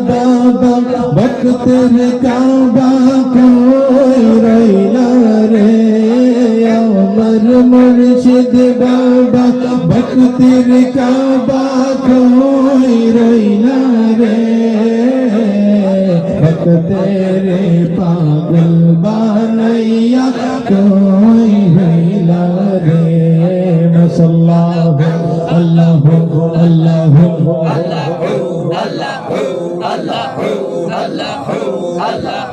বাবা বক্তের কাবা কই রইলা রে আমার মুর্শিদ বাবা বক্তের কাবা কই রইলা রে বক্তের পাগল বানাইয়া কই রইলা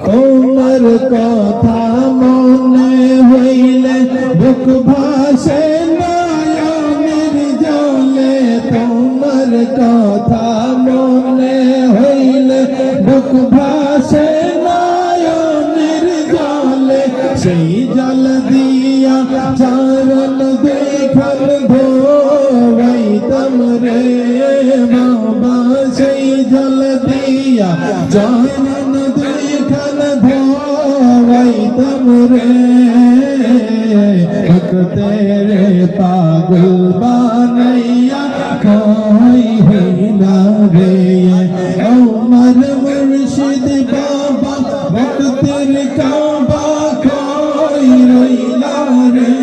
তোমার কথা মনে হইলে বুক ভাসে নয়নের জলে। তোমার কথা জল দিয়া চারণ দেখার ধোয়াই তমরে। তেরে পাগল বানাইয়া কই হইলা রে আমার মুর্শিদ বাবা, ভক্তের কাবা কই রইলা রে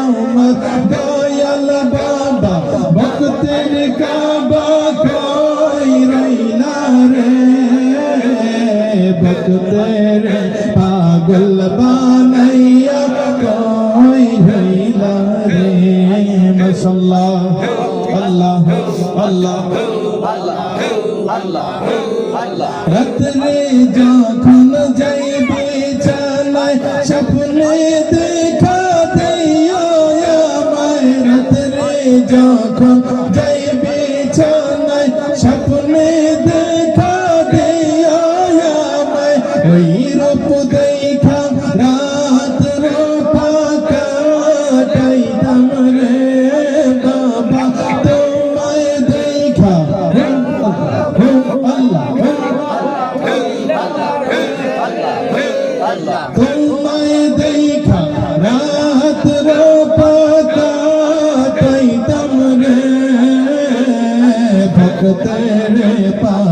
আমার দয়াল বাবা, ভক্তের কাবা ভক্তের পাগল বানাইয়া কই হইলা রে মশাল্লাহ আল্লাহ আল্লাহ, রাত্রে যখন যাইবে চালায়, স্বপ্নে দেখা দিও আমায়। রাত্রে যখন যাইবে চালায় তোমায় দেখা রাত রোপাতা পাইতাম রে ভক্তের পাগল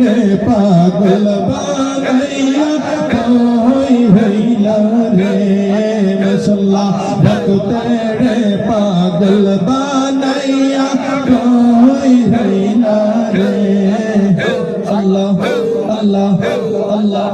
রে। পাগল বানাইয়া কই হইলা রে। মশাল্লাহ ভক্তের পাগল বানাইয়া কই হইলা রে। আল্লাহ আল্লাহ আল্লাহ।